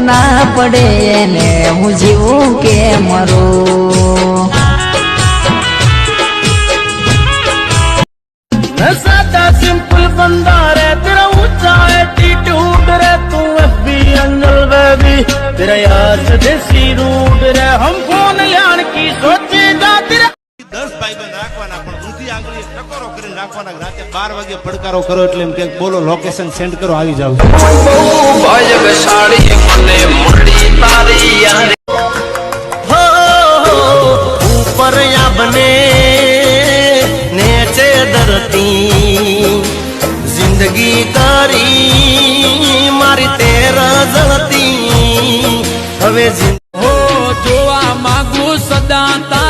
ના પડે ને હું જીવું કે મરું? સાદા સિમ્પલ બંદા રે તેરા ઊંચા એટીટ્યુડ રે તું એફબી એંગલ બેબી તેરા યાર દેસી રૂટ રે હમ ફોન લેણ કી સોચી જા તેરા 10 ભાઈ બંધ રાખવાના પડકારો કરો એટલે એમ કે બોલો લોકેશન સેન્ડ કરો, આવી જાવ ઉપર બને નેચે ધરતી જિંદગી તારી મારી તે જળતી હવે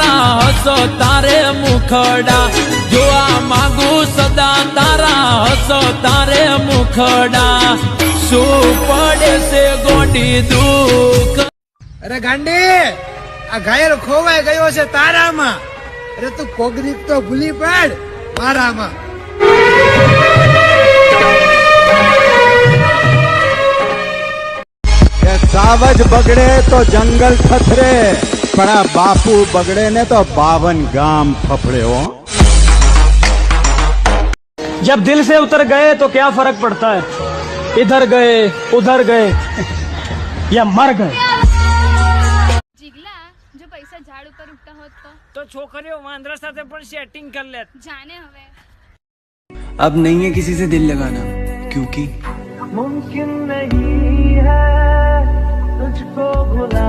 તારા હસો તારે મુખડા. જોવા માંગુ સદા તારા હસો તારે મુખડા. શું પડે છે ગોડી દુઃખ? અરે ગાંડી આ ઘાયલ ખોવાઈ ગયો છે તારામાં. અરે તું કોગરીક તો ભૂલી પડ મારામાં. સાવજ બગડે તો જંગલ થથરે. પણ આ બાપુ બગડે ને તો બાવન ગામ ફફડે હો जब दिल से उतर गए तो क्या फर्क पड़ता है इधर गए उधर गए या मर गए જીગલા જો પૈસા ઝાડ ઉપર ઉગતા હોત તો તો છોકરીઓ વાંદરા સાથે પણ સેટિંગ કરી લે જાને હવે अब नहीं है किसी से दिल लगाना क्योंकि मुमकिन नहीं है तुझको भुलाना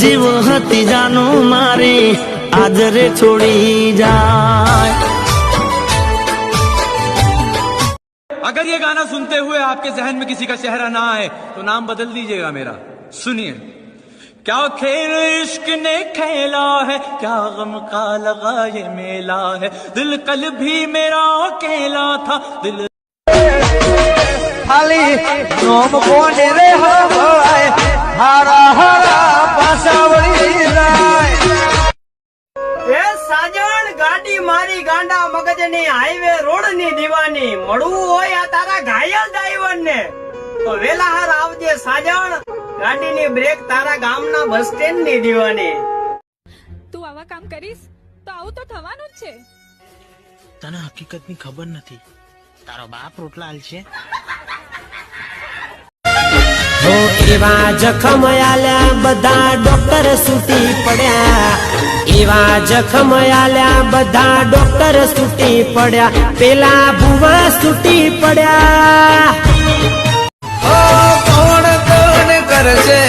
જીવ હતી જાનું મારી આદરે છોડી જાય अगर ये गाना सुनते हुए आपके जहन में किसी का चेहरा ना आए तो नाम बदल दीजिएगा मेरा सुनिए क्या खेल इश्क ने खेला है क्या गम का लगा ये मेला है दिल कल भी मेरा अकेला था दिल ખાલી નોમ કોને રે હવાય? હારા હારા પાસાવળી જાય એ સાજણ ગાડી મારી ગાંડા મગજની હાઈવે રોડની દીવાની. મળવું હોય આ તારા ઘાયલ ડ્રાઈવર ને તો વેલા હાર આવજે સાજણ. ગાડીની બ્રેક તારા ગામના બસ સ્ટેન્ડની દીવાની. તું આવા કામ કરીશ તો આવું તો થવાનું જ છે. તને હકીકતની ખબર નથી. તારો બાપ રોટલા હાલ છે. એવા જખમ આલ્યા, બધા ડોક્ટર સૂટી પડ્યા. એવા જખમ આલ્યા, બધા ડોક્ટર સૂટી પડ્યા. પેલા ભુવા સૂટી પડ્યા. કોણ કોણ કરશે?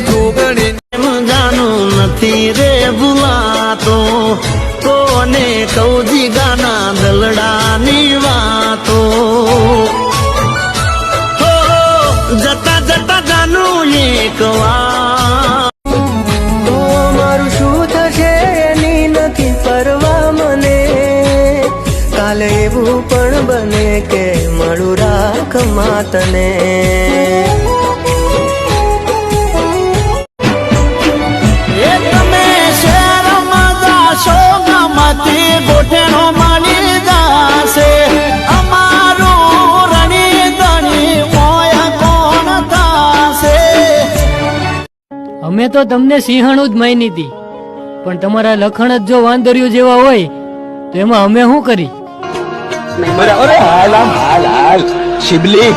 જોગણી જાનું નથી રે ભૂલાતો. કોને કૌજી ગાના દલડાની વાતો. જતા જતા જાનું એક વાર તો મારું શું થશે એની નથી પરવા મને? કાલે એવું પણ બને કે મળું રાખ માતને. અમે તો તમને સિંહણું જ માની હતી. પણ તમારા લખણ જ જો વાંદરિયું જેવા હોય, તો એમાં અમે શું કરી? શિબલી.